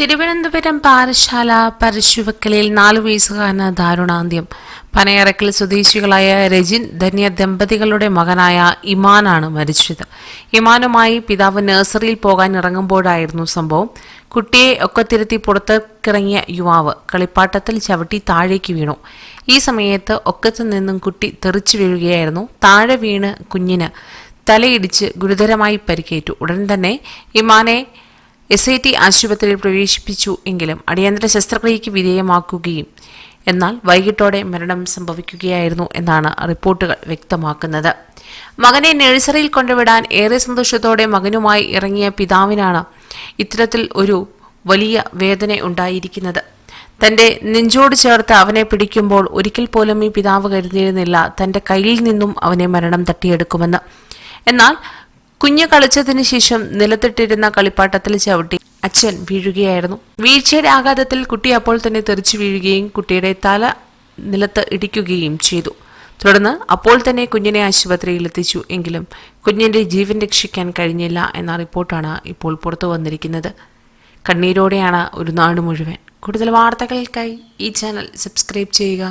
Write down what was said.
തിരുവനന്തപുരം പാറശാല പരശുവക്കലിൽ നാലു വയസ്സുകാരന് ദാരുണാന്ത്യം. പനയറക്കൽ സ്വദേശികളായ രജിൻ ധന്യ ദമ്പതികളുടെ മകനായ ഇമാനാണ് മരിച്ചത്. ഇമാനുമായി പിതാവ് നഴ്സറിയിൽ പോകാൻ ഇറങ്ങുമ്പോഴായിരുന്നു സംഭവം. കുട്ടിയെ ഒക്കത്തിരുത്തി പുറത്തേക്കിറങ്ങിയ യുവാവ് കളിപ്പാട്ടത്തിൽ ചവിട്ടി താഴേക്ക് വീണു. ഈ സമയത്ത് ഒക്കത്തു നിന്നും കുട്ടി തെറിച്ചു വീഴുകയായിരുന്നു. താഴെ വീണ് കുഞ്ഞിന് തലയിടിച്ച് ഗുരുതരമായി പരിക്കേറ്റു. ഉടൻ തന്നെ ഇമാനെ എസ് ഐ ടി ആശുപത്രിയിൽ പ്രവേശിപ്പിച്ചു എങ്കിലും അടിയന്തര ശസ്ത്രക്രിയയ്ക്ക് വിധേയമാക്കുകയും എന്നാൽ വൈകിട്ടോടെ മരണം സംഭവിക്കുകയായിരുന്നു എന്നാണ് റിപ്പോർട്ടുകൾ വ്യക്തമാക്കുന്നത്. മകനെ നഴ്സറിയിൽ കൊണ്ടുവിടാൻ ഏറെ സന്തോഷത്തോടെ മകനുമായി ഇറങ്ങിയ പിതാവിനാണ് ഇത്തരത്തിൽ ഒരു വലിയ വേദന ഉണ്ടായിരിക്കുന്നത്. തന്റെ നെഞ്ചോട് ചേർത്ത് അവനെ പിടിക്കുമ്പോൾ ഒരിക്കൽ പോലും ഈ പിതാവ് കരുതിയിരുന്നില്ല തന്റെ കയ്യിൽ നിന്നും അവനെ മരണം തട്ടിയെടുക്കുമെന്ന്. എന്നാൽ കുഞ്ഞ് കളിച്ചതിന് ശേഷം നിലത്തിട്ടിരുന്ന കളിപ്പാട്ടത്തിൽ ചവിട്ടി അച്ഛൻ വീഴുകയായിരുന്നു. വീഴ്ചയുടെ ആഘാതത്തിൽ കുട്ടി അപ്പോൾ തന്നെ തെറിച്ചു വീഴുകയും കുട്ടിയുടെ തല നിലത്ത് ഇടിക്കുകയും ചെയ്തു. തുടർന്ന് അപ്പോൾ തന്നെ കുഞ്ഞിനെ ആശുപത്രിയിൽ എത്തിച്ചു. എങ്കിലും കുഞ്ഞിന്റെ ജീവൻ രക്ഷിക്കാൻ കഴിഞ്ഞില്ല എന്ന റിപ്പോർട്ടാണ് ഇപ്പോൾ പുറത്തു വന്നിരിക്കുന്നത്. കണ്ണീരോടെയാണ് ഒരു നാട് മുഴുവൻ. കൂടുതൽ വാർത്തകൾക്കായി ഈ ചാനൽ സബ്സ്ക്രൈബ് ചെയ്യുക.